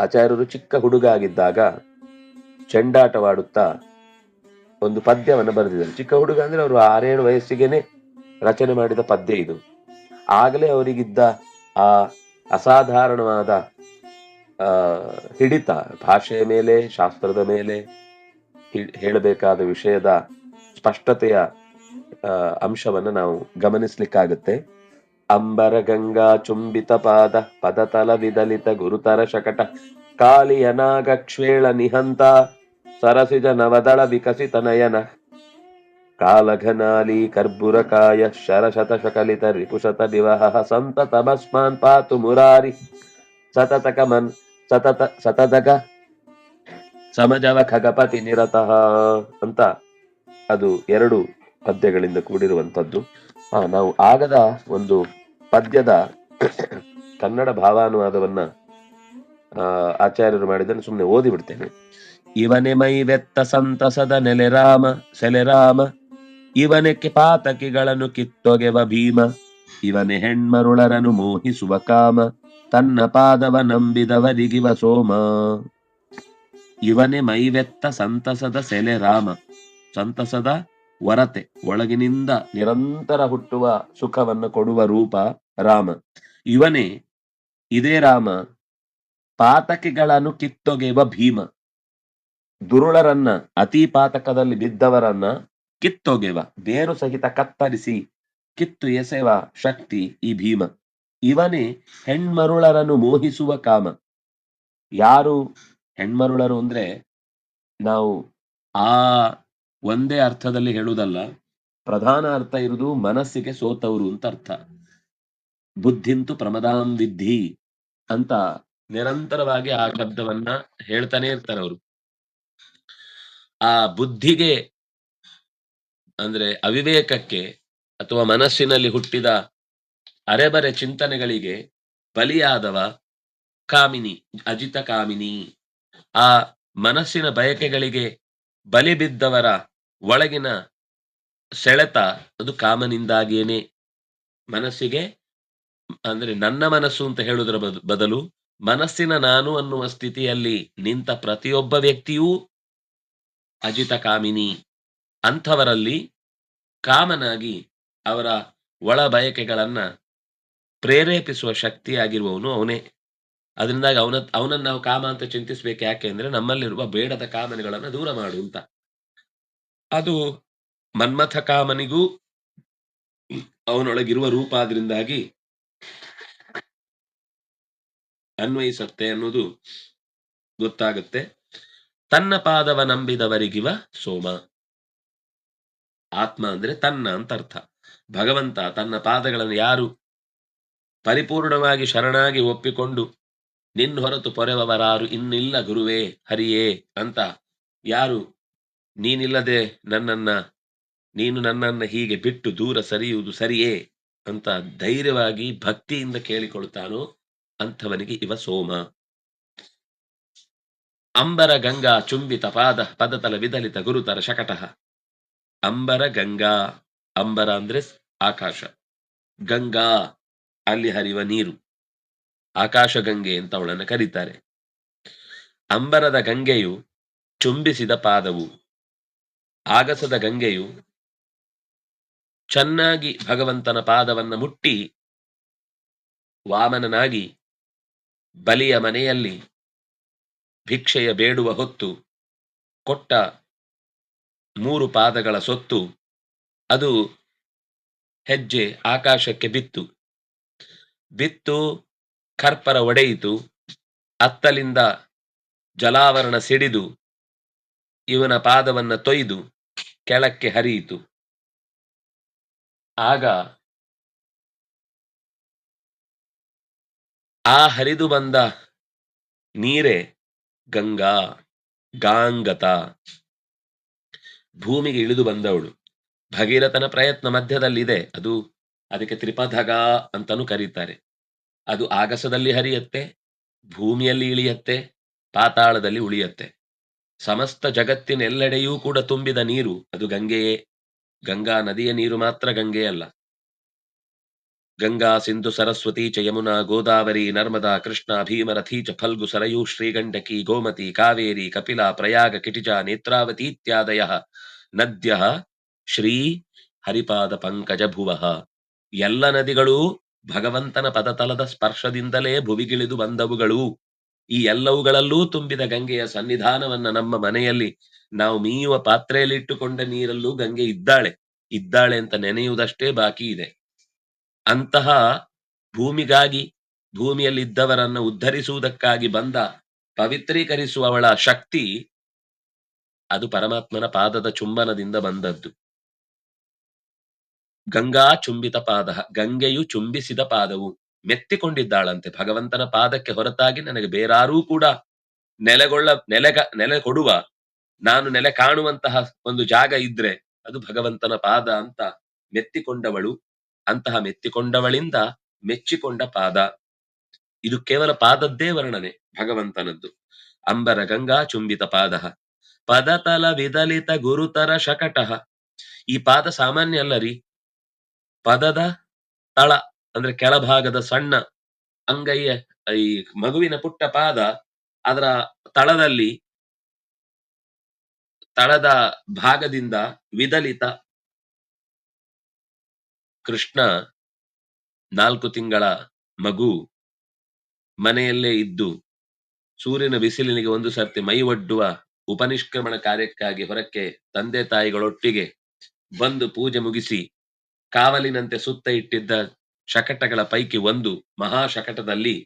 ಆಚಾರ್ಯರು ಚಿಕ್ಕ ಹುಡುಗ ಆಗಿದ್ದಾಗ ಚೆಂಡಾಟವಾಡುತ್ತಾ ಒಂದು ಪದ್ಯವನ್ನು ಬರೆದಿದ್ದಾರೆ. ಚಿಕ್ಕ ಹುಡುಗ ಅಂದ್ರೆ ಅವರು ಆರೇಳು ವಯಸ್ಸಿಗೆನೆ ರಚನೆ ಮಾಡಿದ ಪದ್ಯ ಇದು. ಆಗಲೇ ಅವರಿಗಿದ್ದ ಆ ಅಸಾಧಾರಣವಾದ ಹಿಡಿತ ಭಾಷೆಯ ಮೇಲೆ, ಶಾಸ್ತ್ರದ ಮೇಲೆ ಹೇಳಬೇಕಾದ ವಿಷಯದ ಸ್ಪಷ್ಟತೆಯ ಅಂಶವನ್ನ ನಾವು ಗಮನಿಸ್ಲಿಕ್ಕಾಗುತ್ತೆ. ಅಂಬರ ಗಂಗಾ ಚುಂಬಿತ ಪಾದ ಪದತಲ ವಿದಲಿತ ಗುರುತರ ಶಕಟ. ಕಾಲಿಯ ನಾಗ ಕ್ಷೇಳ ನಿಹಂತ ಸರಸಿಜ ನವದಳ ವಿಕಸಿತ ನಯನ. ಕಾಲಘನಾಲಿ ಕರ್ಬುರಕಾಯ ಶರಶತ ಶಕಲಿತ ರಿಪುಷತ ನಿವಹ ಸಂತ ಭಸ್ಮಾನ್ ಪಾತು ಮುರಾರಿ. ಸತತ ಕಮನ್ ಸತತ ಸತತಕ ಸಮಜವ ಖಗಪತಿ ನಿರತಃ ಅಂತ ಅದು ಎರಡು ಪದ್ಯಗಳಿಂದ ಕೂಡಿರುವಂತದ್ದು ಆ, ನಾವು ಆಗದ ಒಂದು ಪದ್ಯದ ಕನ್ನಡ ಭಾವಾನುವಾದವನ್ನ ಆಚಾರ್ಯರು ಮಾಡಿದ್ದನ್ನು ಸುಮ್ಮನೆ ಓದಿ ಬಿಡ್ತೇನೆ. ಇವನೇ ಮೈವೆತ್ತ ಸಂತಸದ ನೆಲೆ ರಾಮ, ಸೆಲೆ ರಾಮ. ಇವನೆಕ್ಕೆ ಪಾತಕಿಗಳನ್ನು ಕಿತ್ತೊಗೆವ ಭೀಮ. ಇವನೆ ಹೆಣ್ಮರುಳರನ್ನು ಮೋಹಿಸುವ ಕಾಮ. ತನ್ನ ಪಾದವ ನಂಬಿದವರಿಗಿವ ಸೋಮ. ಇವನೆ ಮೈವೆತ್ತ ಸಂತಸದ ಸೆಲೆ ರಾಮ. ಸಂತಸದ ವರತೆ, ಒಳಗಿನಿಂದ ನಿರಂತರ ಹುಟ್ಟುವ ಸುಖವನ್ನು ಕೊಡುವ ರೂಪ ರಾಮ. ಇವನೇ ಇದೇ ರಾಮ, ಪಾತಕಿಗಳನ್ನು ಕಿತ್ತೊಗೆಯುವ ಭೀಮ. ದುರುಳರನ್ನ, ಅತಿ ಪಾತಕದಲ್ಲಿ ಬಿದ್ದವರನ್ನ ಕಿತ್ತೊಗೆವ ಬೇರು ಸಹಿತ ಕತ್ತರಿಸಿ ಕಿತ್ತು ಎಸೆವ ಶಕ್ತಿ ಈ ಭೀಮ. ಇವನೇ ಹೆಣ್ಮರುಳರನ್ನು ಮೋಹಿಸುವ ಕಾಮ. ಯಾರು ಹೆಣ್ಮರುಳರು ಅಂದ್ರೆ ನಾವು. ಆ ಒಂದೇ ಅರ್ಥದಲ್ಲಿ ಹೇಳುವುದಲ್ಲ, ಪ್ರಧಾನ ಅರ್ಥ ಇರುವುದು ಮನಸ್ಸಿಗೆ ಸೋತವರು ಅಂತ ಅರ್ಥ. ಬುದ್ಧಿಂತು ಪ್ರಮದಾಂ ವಿದ್ಧಿ ಅಂತ ನಿರಂತರವಾಗಿ ಆ ಶಬ್ದವನ್ನ ಹೇಳ್ತಾನೆ ಇರ್ತಾರೆ ಅವರು. ಆ ಬುದ್ಧಿಗೆ ಅಂದ್ರೆ ಅವಿವೇಕಕ್ಕೆ ಅಥವಾ ಮನಸ್ಸಿನಲ್ಲಿ ಹುಟ್ಟಿದ ಅರೆಬರೆ ಚಿಂತನೆಗಳಿಗೆ ಬಲಿಯಾದವ ಕಾಮಿನಿ, ಅಜಿತ ಕಾಮಿನಿ, ಆ ಮನಸ್ಸಿನ ಬಯಕೆಗಳಿಗೆ ಬಲಿ ಬಿದ್ದವರ ಒಳಗಿನ ಸೆಳೆತ ಅದು ಕಾಮನಿಂದಾಗಿಯೇನೆ ಮನಸ್ಸಿಗೆ, ಅಂದ್ರೆ ನನ್ನ ಮನಸ್ಸು ಅಂತ ಹೇಳುವುದರ ಬದ- ಬದಲು ಮನಸ್ಸಿನ ನಾನು ಅನ್ನುವ ಸ್ಥಿತಿಯಲ್ಲಿ ನಿಂತ ಪ್ರತಿಯೊಬ್ಬ ವ್ಯಕ್ತಿಯೂ ಅಜಿತ ಕಾಮಿನಿ ಅಂಥವರಲ್ಲಿ ಕಾಮನಾಗಿ ಅವರ ಒಳ ಬಯಕೆಗಳನ್ನ ಪ್ರೇರೇಪಿಸುವ ಶಕ್ತಿಯಾಗಿರುವವನು ಅವನೇ. ಅದರಿಂದಾಗಿ ಅವನ, ಅವನನ್ನು ನಾವು ಕಾಮ ಅಂತ ಚಿಂತಿಸ್ಬೇಕು ಯಾಕೆ ಅಂದ್ರೆ ನಮ್ಮಲ್ಲಿರುವ ಬೇಡದ ಕಾಮನೆಗಳನ್ನು ದೂರ ಮಾಡು ಅಂತ. ಅದು ಮನ್ಮಥ ಕಾಮನಿಗೂ ಅವನೊಳಗಿರುವ ರೂಪ ಅದರಿಂದಾಗಿ ಅನ್ವಯಿಸತ್ತೆ ಅನ್ನೋದು ಗೊತ್ತಾಗುತ್ತೆ. ತನ್ನ ಪಾದವ ನಂಬಿದವರಿಗಿವ ಸೋಮ. ಆತ್ಮ ಅಂದ್ರೆ ತನ್ನ ಅಂತ ಅರ್ಥ. ಭಗವಂತ ತನ್ನ ಪಾದಗಳನ್ನು ಯಾರು ಪರಿಪೂರ್ಣವಾಗಿ ಶರಣಾಗಿ ಒಪ್ಪಿಕೊಂಡು ನಿನ್ನ ಹೊರತು ಪೊರೆವವರಾರು ಇನ್ನಿಲ್ಲ ಗುರುವೇ, ಹರಿಯೇ ಅಂತ ಯಾರು? ನೀನಿಲ್ಲದೆ ನನ್ನನ್ನ, ನೀನು ನನ್ನನ್ನ ಹೀಗೆ ಬಿಟ್ಟು ದೂರ ಸರಿಯುವುದು ಸರಿಯೇ ಅಂತ ಧೈರ್ಯವಾಗಿ ಭಕ್ತಿಯಿಂದ ಕೇಳಿಕೊಳ್ತಾನೋ ಅಂಥವನಿಗೆ ಇವ ಸೋಮ. ಅಂಬರ ಗಂಗಾ ಚುಂಬಿತ ಪಾದ ಪದತಲ ವಿದಲಿತ ಗುರುತರ ಶಕಟಃ. ಅಂಬರ ಗಂಗಾ, ಅಂಬರ ಅಂದ್ರೆ ಆಕಾಶ. ಗಂಗಾ, ಅಲ್ಲಿ ಹರಿಯುವ ನೀರು. ಆಕಾಶ ಗಂಗೆ ಅಂತ ಅವಳನ್ನು ಕರೀತಾರೆ. ಅಂಬರದ ಗಂಗೆಯು ಚುಂಬಿಸಿದ ಪಾದವು, ಆಗಸದ ಗಂಗೆಯು ಚೆನ್ನಾಗಿ ಭಗವಂತನ ಪಾದವನ್ನ ಮುಟ್ಟಿ ವಾಮನನಾಗಿ ಬಲಿಯ ಮನೆಯಲ್ಲಿ ಭಿಕ್ಷೆಯ ಬೇಡುವ ಹೊತ್ತು ಕೊಟ್ಟ ಮೂರು ಪಾದಗಳ ಸೊತ್ತು ಅದು ಹೆಜ್ಜೆ ಆಕಾಶಕ್ಕೆ ಬಿತ್ತು. ಬಿತ್ತು ಕರ್ಪರ ಒಡೆಯಿತು, ಅತ್ತಲಿಂದ ಜಲಾವರಣ ಸಿಡಿದು ಇವನ ಪಾದವನ್ನ ತೊಯ್ದು ಕೆಳಕ್ಕೆ ಹರಿಯಿತು. ಆಗ ಆ ಹರಿದು ಬಂದ ನೀರೇ ಗಂಗಾ ಗಾಂಗತ. ಭೂಮಿಗೆ ಇಳಿದು ಬಂದವಳು. ಭಗೀರಥನ ಪ್ರಯತ್ನ ಮಧ್ಯದಲ್ಲಿದೆ. ಅದು ಅದಕ್ಕೆ ತ್ರಿಪಥಗ ಅಂತಾನು ಕರೀತಾರೆ. ಅದು ಆಗಸದಲ್ಲಿ ಹರಿಯತ್ತೆ, ಭೂಮಿಯಲ್ಲಿ ಇಳಿಯತ್ತೆ, ಪಾತಾಳದಲ್ಲಿ ಉಳಿಯತ್ತೆ. ಸಮಸ್ತ ಜಗತ್ತಿನೆಲ್ಲೆಡೆಯೂ ಕೂಡ ತುಂಬಿದ ನೀರು ಅದು ಗಂಗೆಯೇ. ಗಂಗಾ ನದಿಯ ನೀರು ಮಾತ್ರ ಗಂಗೆಯಲ್ಲ ಗಂಗಾ ಸಿಂಧು ಸರಸ್ವತಿ ಚ ಯಮುನಾ ಗೋದಾವರಿ ನರ್ಮದಾ ಕೃಷ್ಣ ಭೀಮರಥಿ ಚ ಫಲ್ಗು ಸರಯೂ ಶ್ರೀಗಂಡಕಿ ಗೋಮತಿ ಕಾವೇರಿ ಕಪಿಲಾ ಪ್ರಯಾಗ ಕಿಟಿಜ ನೇತ್ರಾವತಿ ಇತ್ಯಾದಯ. ನದ್ಯ ಶ್ರೀ ಹರಿಪಾದ ಪಂಕಜ ಭುವ ಎಲ್ಲ ನದಿಗಳೂ ಭಗವಂತನ ಪದತಲದ ಸ್ಪರ್ಶದಿಂದಲೇ ಭುವಿಗಿಳಿದು ಬಂದವುಗಳು. ಈ ಎಲ್ಲವುಗಳಲ್ಲೂ ತುಂಬಿದ ಗಂಗೆಯ ಸನ್ನಿಧಾನವನ್ನ ನಮ್ಮ ಮನೆಯಲ್ಲಿ ನಾವು ಮೀಯುವ ಪಾತ್ರೆಯಲ್ಲಿಟ್ಟುಕೊಂಡ ನೀರಲ್ಲೂ ಗಂಗೆ ಇದ್ದಾಳೆ. ಇದ್ದಾಳೆ ಅಂತ ನೆನೆಯುವುದಷ್ಟೇ ಬಾಕಿ ಇದೆ. ಅಂತಹ ಭೂಮಿಗಾಗಿ, ಭೂಮಿಯಲ್ಲಿದ್ದವರನ್ನು ಉದ್ಧರಿಸುವುದಕ್ಕಾಗಿ ಬಂದ ಪವಿತ್ರೀಕರಿಸುವವಳ ಶಕ್ತಿ ಅದು ಪರಮಾತ್ಮನ ಪಾದದ ಚುಂಬನದಿಂದ ಬಂದದ್ದು. ಗಂಗಾ ಚುಂಬಿತ ಪಾದ, ಗಂಗೆಯು ಚುಂಬಿಸಿದ ಪಾದವು ಮೆತ್ತಿಕೊಂಡಿದ್ದಾಳಂತೆ. ಭಗವಂತನ ಪಾದಕ್ಕೆ ಹೊರತಾಗಿ ನನಗೆ ಬೇರಾರೂ ಕೂಡ ನೆಲೆಗೊಳ್ಳ ನೆಲೆಗ ನೆಲೆ ಕೊಡುವ, ನಾನು ನೆಲೆ ಕಾಣುವಂತಹ ಒಂದು ಜಾಗ ಇದ್ರೆ ಅದು ಭಗವಂತನ ಪಾದ ಅಂತ ಮೆತ್ತಿಕೊಂಡವಳು, ಅಂತಹ ಮೆತ್ತಿಕೊಂಡವಳಿಂದ ಮೆಚ್ಚಿಕೊಂಡ ಪಾದ. ಇದು ಕೇವಲ ಪಾದದ್ದೇ ವರ್ಣನೆ ಭಗವಂತನದ್ದು. ಅಂಬರ ಗಂಗಾ ಚುಂಬಿತ ಪಾದ, ಪದತಲ ವಿದಲಿತ ಗುರುತರ ಶಕಟಃ. ಈ ಪಾದ ಸಾಮಾನ್ಯ ಅಲ್ಲ ರೀ. ಪದದ ತಳ ಅಂದ್ರೆ ಕೆಳಭಾಗದ ಸಣ್ಣ ಅಂಗೈಯ ಈ ಮಗುವಿನ ಪುಟ್ಟ ಪಾದ ಅದರ ತಳದಲ್ಲಿ ತಳದ ಭಾಗದಿಂದ ವಿದಲಿತ ಕೃಷ್ಣ ನಾಲ್ಕು ತಿಂಗಳ ಮಗು ಮನೆಯಲ್ಲೇ ಇದ್ದು ಸೂರ್ಯನ ಬಿಸಿಲಿನಿಗೆ ಒಂದು ಸರ್ತಿ ಮೈ ಒಡ್ಡುವ ಉಪನಿಷ್ಕ್ರಮಣ ಕಾರ್ಯಕ್ಕಾಗಿ ಹೊರಕ್ಕೆ ತಂದೆ ತಾಯಿಗಳೊಟ್ಟಿಗೆ ಬಂದು ಪೂಜೆ ಮುಗಿಸಿ ಕಾವಲಿನಂತೆ ಸುತ್ತ ಇಟ್ಟಿದ್ದ ಶಕಟಗಳ ಪೈಕಿ ಒಂದು ಮಹಾ ಶಕಟದಲ್ಲಿ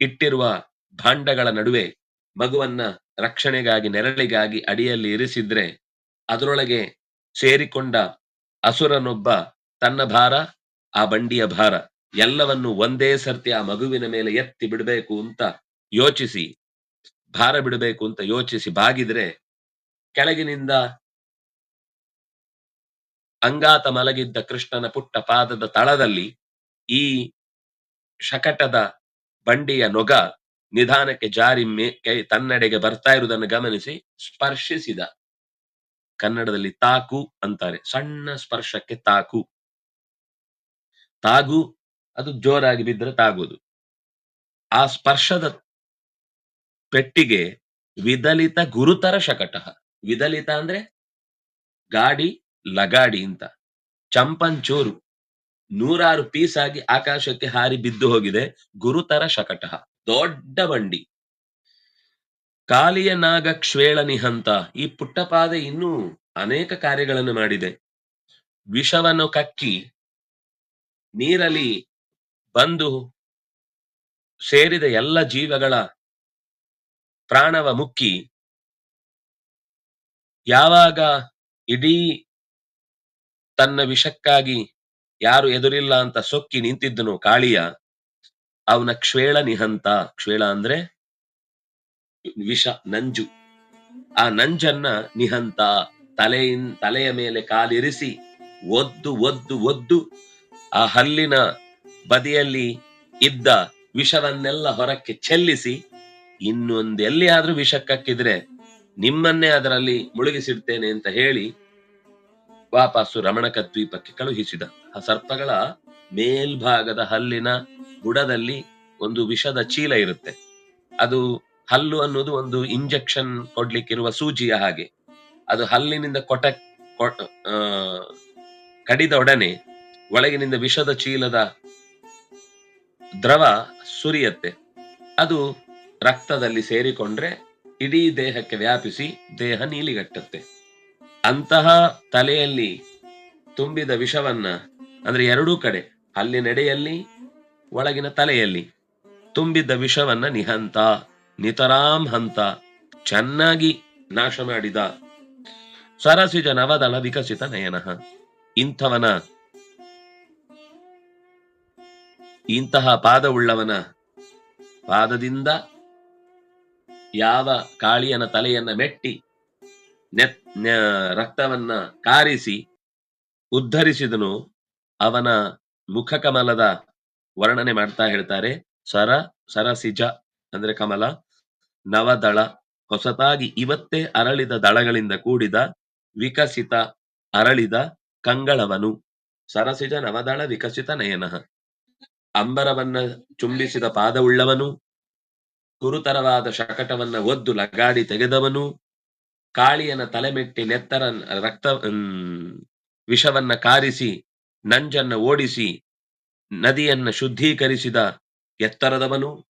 ಇಟ್ಟಿರುವ ಭಾಂಡಗಳ ನಡುವೆ ಮಗುವನ್ನ ರಕ್ಷಣೆಗಾಗಿ, ನೆರಳಿಗಾಗಿ ಅಡಿಯಲ್ಲಿ ಇರಿಸಿದ್ರೆ ಅದರೊಳಗೆ ಸೇರಿಕೊಂಡ ಅಸುರನೊಬ್ಬ ತನ್ನ ಭಾರ, ಆ ಬಂಡಿಯ ಭಾರ ಎಲ್ಲವನ್ನು ಒಂದೇ ಸರ್ತಿ ಆ ಮಗುವಿನ ಮೇಲೆ ಎತ್ತಿ ಬಿಡಬೇಕು ಅಂತ ಯೋಚಿಸಿ, ಭಾರ ಬಿಡಬೇಕು ಅಂತ ಯೋಚಿಸಿ ಬಾಗಿದ್ರೆ ಕೆಳಗಿನಿಂದ ಅಂಗಾತ ಮಲಗಿದ್ದ ಕೃಷ್ಣನ ಪುಟ್ಟ ಪಾದದ ತಳದಲ್ಲಿ ಈ ಶಕಟದ ಬಂಡಿಯ ನೊಗ ನಿಧಾನಕ್ಕೆ ಜಾರಿ ಮೇ ತನ್ನೆಡೆಗೆ ಬರ್ತಾ ಇರುವುದನ್ನು ಗಮನಿಸಿ ಸ್ಪರ್ಶಿಸಿದ. ಕನ್ನಡದಲ್ಲಿ ತಾಕು ಅಂತಾರೆ. ಸಣ್ಣ ಸ್ಪರ್ಶಕ್ಕೆ ತಾಕು. ತಾಗು, ಅದು ಜೋರಾಗಿ ಬಿದ್ದರೆ ತಾಗುವುದು. ಆ ಸ್ಪರ್ಶದ ಪೆಟ್ಟಿಗೆ ವಿದಲಿತ ಗುರುತರ ಶಕಟ. ವಿದಲಿತ ಅಂದ್ರೆ ಗಾಡಿ ಲಗಾಡಿ ಅಂತ. ಚಂಪಂಚೂರು ನೂರಾರು ಪೀಸ್ ಆಗಿ ಆಕಾಶಕ್ಕೆ ಹಾರಿ ಬಿದ್ದು ಹೋಗಿದೆ. ಗುರುತರ ಶಕಟ. ದೊಡ್ಡ ಬಂಡಿ. ಕಾಲಿಯ ನಾಗ ಕ್ಷೇಳ ನಿಹಂತ. ಈ ಪುಟ್ಟಪಾದ ಇನ್ನೂ ಅನೇಕ ಕಾರ್ಯಗಳನ್ನು ಮಾಡಿದೆ. ವಿಷವನ್ನು ಕಕ್ಕಿ, ನೀರಲ್ಲಿ ಬಂದು ಸೇರಿದ ಎಲ್ಲ ಜೀವಗಳ ಪ್ರಾಣವ ಮುಕ್ಕಿ, ಯಾವಾಗ ಇಡೀ ತನ್ನ ವಿಷಕ್ಕಾಗಿ ಯಾರು ಎದುರಿಲ್ಲ ಅಂತ ಸೊಕ್ಕಿ ನಿಂತಿದ್ದನು ಕಾಳಿಯ. ಅವನ ಕ್ಷೇಳ ನಿಹಂತ. ಕ್ಷೇಳ ಅಂದ್ರೆ ವಿಷ, ನಂಜು. ಆ ನಂಜನ್ನ ನಿಹಂತ ತಲೆಯಿನ್, ತಲೆಯ ಮೇಲೆ ಕಾಲಿರಿಸಿ ಒದ್ದು ಒದ್ದು ಒದ್ದು ಆ ಹಲ್ಲಿನ ಬದಿಯಲ್ಲಿ ಇದ್ದ ವಿಷವನ್ನೆಲ್ಲ ಹೊರಕ್ಕೆ ಚೆಲ್ಲಿಸಿ ಇನ್ನೊಂದು ಎಲ್ಲಿಯಾದ್ರೂ ವಿಷಕ್ಕಕ್ಕಿದ್ರೆ ನಿಮ್ಮನ್ನೇ ಅದರಲ್ಲಿ ಮುಳುಗಿಸಿಡ್ತೇನೆ ಅಂತ ಹೇಳಿ ವಾಪಸ್ಸು ರಮಣಕ ದ್ವೀಪಕ್ಕೆ ಕಳುಹಿಸಿದ. ಆ ಸರ್ಪಗಳ ಮೇಲ್ಭಾಗದ ಹಲ್ಲಿನ ಬುಡದಲ್ಲಿ ಒಂದು ವಿಷದ ಚೀಲ ಇರುತ್ತೆ. ಅದು ಹಲ್ಲು ಅನ್ನೋದು ಒಂದು ಇಂಜೆಕ್ಷನ್ ಕೊಡ್ಲಿಕ್ಕಿರುವ ಸೂಜಿಯ ಹಾಗೆ. ಅದು ಹಲ್ಲಿನಿಂದ ಕೊಟ ಕಡಿದ ಒಡನೆ ಒಳಗಿನಿಂದ ವಿಷದ ಚೀಲದ ದ್ರವ ಸುರಿಯತ್ತೆ. ಅದು ರಕ್ತದಲ್ಲಿ ಸೇರಿಕೊಂಡ್ರೆ ಇಡೀ ದೇಹಕ್ಕೆ ವ್ಯಾಪಿಸಿ ದೇಹ ನೀಲಿಗಟ್ಟತ್ತೆ ಅಂತಹ ತಲೆಯಲ್ಲಿ ತುಂಬಿದ ವಿಷವನ್ನ, ಅಂದ್ರೆ ಎರಡೂ ಕಡೆ, ಅಲ್ಲಿ ನಡೆಯಲ್ಲಿ, ಒಳಗಿನ ತಲೆಯಲ್ಲಿ ತುಂಬಿದ್ದ ವಿಷವನ್ನ ನಿಹಂತ, ನಿತರಾಂ ಹಂತ, ಚೆನ್ನಾಗಿ ನಾಶ ಮಾಡಿದ ಸರಸಿಜ ನವದಳ ವಿಕಸಿತ ನಯನ. ಇಂಥವನ, ಇಂತಹ ಪಾದವುಳ್ಳವನ ಪಾದದಿಂದ ಯಾವ ಕಾಳಿಯನ ತಲೆಯನ್ನ ಮೆಟ್ಟಿ ನೆತ್ ರಕ್ತವನ್ನ ಕಾರಿಸಿ ಉದ್ಧರಿಸಿದನು, ಅವನ ಮುಖ ಕಮಲದ ವರ್ಣನೆ ಮಾಡ್ತಾ ಹೇಳ್ತಾರೆ. ಸರ, ಸರಸಿಜ, ಅಂದ್ರೆ ಕಮಲ, ನವದಳ, ಹೊಸತಾಗಿ ಇವತ್ತೇ ಅರಳಿದ ದಳಗಳಿಂದ ಕೂಡಿದ, ವಿಕಸಿತ, ಅರಳಿದ ಕಂಗಳವನು. ಸರಸಿಜ, ನವದಳ, ವಿಕಸಿತ ನಯನ. ಅಂಬರವನ್ನ ಚುಂಬಿಸಿದ ಪಾದವುಳ್ಳವನು ಗುರುತರವಾದ ಶಕಟವನ್ನ ಒದ್ದು ಲಗಾಡಿ ತೆಗೆದವನು. ಕಾಳಿಯನ ತಲೆಮೆಟ್ಟಿ ನೆತ್ತರ ರಕ್ತ ವಿಷವನ್ನ ಕಾರಿಸಿ, ನಂಜನ್ನ ಓಡಿಸಿ, ನದಿಯನ್ನ ಶುದ್ಧೀಕರಿಸಿದ ಎತ್ತರದವನು.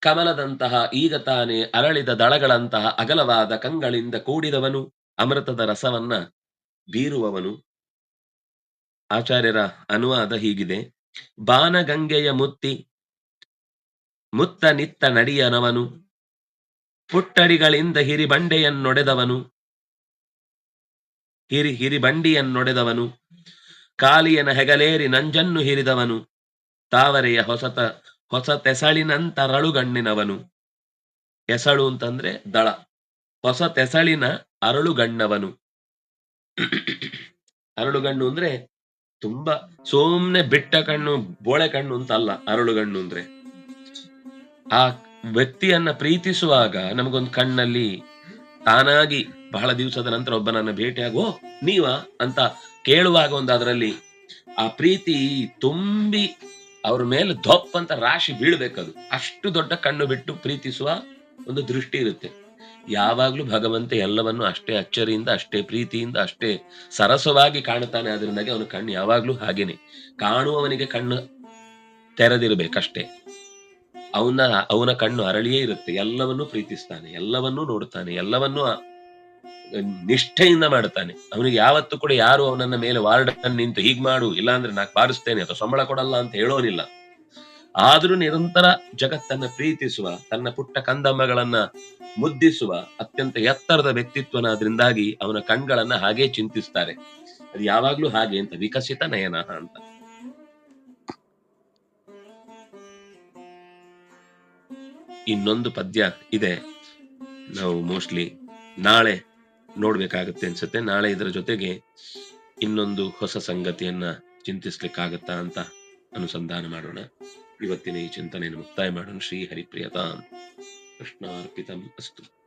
ಕಮಲದಂತಹ ಈಗ ತಾನೇ ಅರಳಿದ ದಳಗಳಂತಹ ಅಗಲವಾದ ಕಂಗಳಿಂದ ಕೂಡಿದವನು. ಅಮೃತದ ರಸವನ್ನ ಬೀರುವವನು. ಆಚಾರ್ಯರ ಅನುವಾದ ಹೀಗಿದೆ. ಬಾನಗಂಗೆಯ ಮುತ್ತಿ ಮುತ್ತ ನಿತ್ತ ನಡಿಯನವನು. ಪುಟ್ಟಡಿಗಳಿಂದ ಹಿರಿಬಂಡೆಯನ್ನೊಡೆದವನು. ಹಿರಿ ಹಿರಿಬಂಡಿಯನ್ನೊಡೆದವನು. ಕಾಲಿಯನ ಹೆಗಲೇರಿ ನಂಜನ್ನು ಹಿರಿದವನು. ತಾವರೆಯ ಹೊಸತ ಹೊಸ ತೆಸಳಿನಂತರಳುಗಣ್ಣಿನವನು ಎಸಳು ಅಂತಂದ್ರೆ ದಳ. ಹೊಸ ತೆಸಳಿನ ಅರಳುಗಣ್ಣವನು. ಅರಳುಗಣ್ಣು ಅಂದ್ರೆ ತುಂಬಾ ಸೋಮ್ನೆ ಬಿಟ್ಟ ಕಣ್ಣು ಬೋಳೆ ಕಣ್ಣು ಅಂತ ಅಲ್ಲ ಅರಳುಗಣ್ಣು ಅಂದ್ರೆ. ಆ ವ್ಯಕ್ತಿಯನ್ನ ಪ್ರೀತಿಸುವಾಗ ನಮಗೊಂದು ಕಣ್ಣಲ್ಲಿ ತಾನಾಗಿ ಬಹಳ ದಿವಸದ ನಂತರ ಒಬ್ಬನನ್ನ ಭೇಟಿಯಾಗೋ ನೀವ ಅಂತ ಕೇಳುವಾಗ ಒಂದು ಅದರಲ್ಲಿ ಆ ಪ್ರೀತಿ ತುಂಬಿ ಅವ್ರ ಮೇಲೆ ದೊಪ್ಪ ಅಂತ ರಾಶಿ ಬೀಳ್ಬೇಕದು. ಅಷ್ಟು ದೊಡ್ಡ ಕಣ್ಣು ಬಿಟ್ಟು ಪ್ರೀತಿಸುವ ಒಂದು ದೃಷ್ಟಿ ಇರುತ್ತೆ. ಯಾವಾಗ್ಲೂ ಭಗವಂತ ಎಲ್ಲವನ್ನು ಅಷ್ಟೇ ಅಚ್ಚರಿಯಿಂದ, ಅಷ್ಟೇ ಪ್ರೀತಿಯಿಂದ, ಅಷ್ಟೇ ಸರಸವಾಗಿ ಕಾಣುತ್ತಾನೆ ಅದರಿಂದಾಗಿ ಅವನ ಕಣ್ಣು ಯಾವಾಗ್ಲೂ ಹಾಗೇನೆ. ಕಾಣುವವನಿಗೆ ಕಣ್ಣು ತೆರೆದಿರ್ಬೇಕಷ್ಟೇ. ಅವನ ಅವನ ಕಣ್ಣು ಅರಳಿಯೇ ಇರುತ್ತೆ. ಎಲ್ಲವನ್ನೂ ಪ್ರೀತಿಸ್ತಾನೆ, ಎಲ್ಲವನ್ನೂ ನೋಡ್ತಾನೆ, ಎಲ್ಲವನ್ನೂ ನಿಷ್ಠೆಯಿಂದ ಮಾಡ್ತಾನೆ ಅವನಿಗೆ ಯಾವತ್ತೂ ಕೂಡ ಯಾರು ಅವನನ್ನ ಮೇಲೆ ವಾರ್ಡ್ ನಿಂತು ಹೀಗ್ ಮಾಡು, ಇಲ್ಲಾಂದ್ರೆ ನಾಕ್ ಬಾರಿಸ್ತೇನೆ, ಅಥವಾ ಸಂಬಳ ಕೊಡಲ್ಲ ಅಂತ ಹೇಳೋನಿಲ್ಲ. ಆದ್ರೂ ನಿರಂತರ ಜಗತ್ತನ್ನ ಪ್ರೀತಿಸುವ, ತನ್ನ ಪುಟ್ಟ ಕಂದಮ್ಮಗಳನ್ನ ಮುದ್ದಿಸುವ, ಅತ್ಯಂತ ಎತ್ತರದ ವ್ಯಕ್ತಿತ್ವನಾದ್ರಿಂದಾಗಿ ಅವನ ಕಣ್ಗಳನ್ನ ಹಾಗೆ ಚಿಂತಿಸ್ತಾರೆ. ಅದು ಯಾವಾಗ್ಲೂ ಹಾಗೆ ಅಂತ, ವಿಕಸಿತ ನಯನ ಅಂತ. ಇನ್ನೊಂದು ಪದ್ಯ ಇದೆ. ನಾವು ಮೋಸ್ಟ್ಲಿ ನಾಳೆ ನೋಡ್ಬೇಕಾಗತ್ತೆ ಅನ್ಸುತ್ತೆ. ನಾಳೆ ಇದರ ಜೊತೆಗೆ ಇನ್ನೊಂದು ಹೊಸ ಸಂಗತಿಯನ್ನ ಚಿಂತಿಸ್ಲಿಕ್ಕಾಗತ್ತಾ ಅಂತ ಅನುಸಂಧಾನ ಮಾಡೋಣ. ಇವತ್ತಿನ ಈ ಚಿಂತನೆಯನ್ನು ಮುಕ್ತಾಯ ಮಾಡೋಣ. ಶ್ರೀ ಹರಿಪ್ರಿಯತಾಂ. ಕೃಷ್ಣಾರ್ಪಿತಂ ಅಸ್ತು.